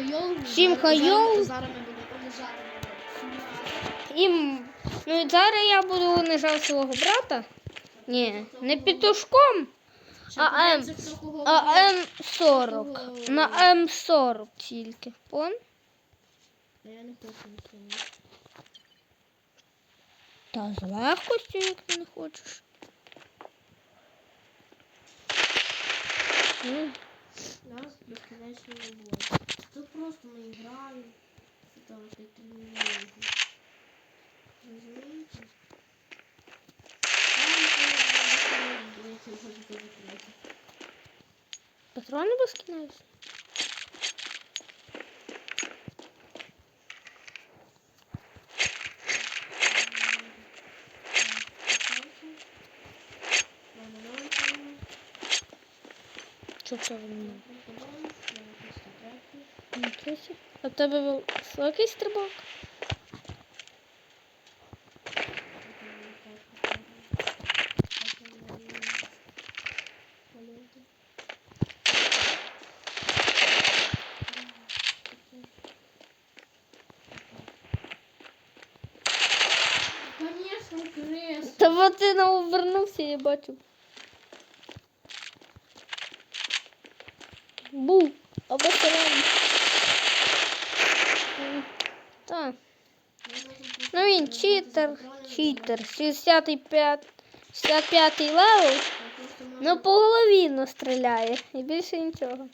хайол. Всім Зараз- Зараз ми ну, і зараз я буду унижати свого брата. Ні, не петушком, А, подивитися, а. М40. На М40 тільки. Пон? Та з легкостю, як ти не хочеш. Нас безконечно не буде. Тут просто ми граємо. і Там ще тренуємо. Розумієте? Там ніколи не буде, хочу це собі. А в тебе був високий стрибок? Конечно, крест. Та от ти навернувся, я бачу. Бу, або Він читер, читер. 65 65 левел. Ну по голові настріляє. І більше нічого.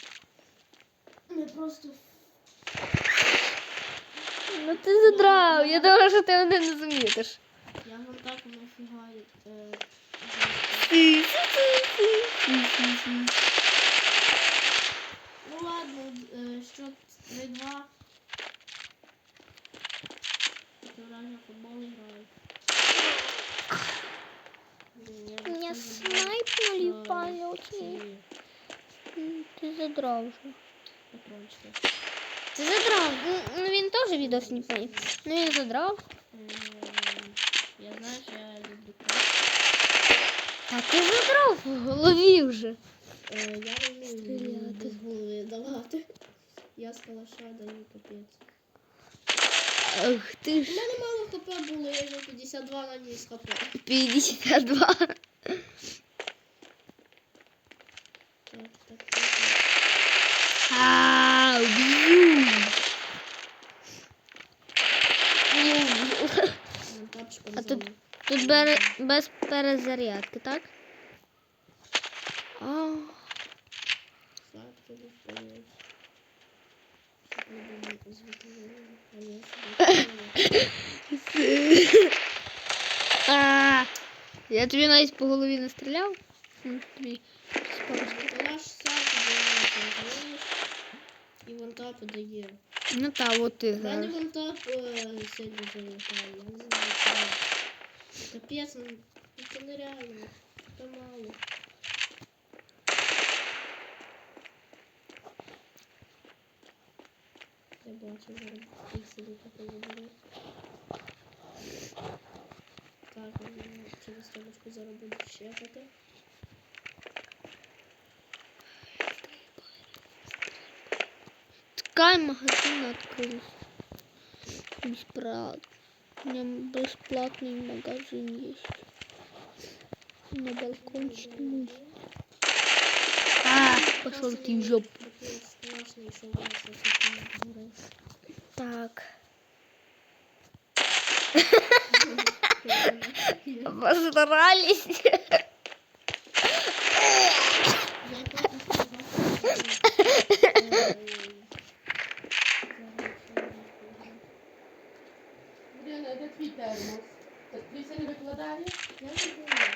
Ми просто Ну ти задрав, я думала, що ти мене не замітиш. я вам так нафігаю. Реально футбол граю. Меня снайпнули в полете. Ти задрав вже. Патрончики. Ти задрав. Ну, Ну він теж відео знімає. Ну він задрав. Е, Я знаю, що я люблю крас. А ти задрав в голові вже. Е, Я не вмію Стріляти. без голови давати. Я з калаша даю капець. Ах ти У ж. мене мало хп було, я йому 52 наніс хп. 52. Так, так, так. А, убью. А тут-. Тут бере, без перезарядки, так? А, Так, тобі впевнений. Щоб не було звуку. А я собі а, я тобі навіть по голові не стріляв. М, Тобі спорожки. Калаш сам подивився, розумієш? І вантап дає. Ну та, от ти У мене зараз. вантап е, сильно залітає, я не знаю чому. Капець, ну ну, це нереально. Це мало. Зараз пікселі таке заберу. Так, через трубочку зараз буду щекати. Ткань магазин открылся. Бесплатно. У меня бесплатный магазин есть. На балкончике. А, пошел ты в жопу Такий страшний, що у нас тут не горить. Так. Я Постарались. Блін, а де твій термос? Твій це не викладає? Я не знаю.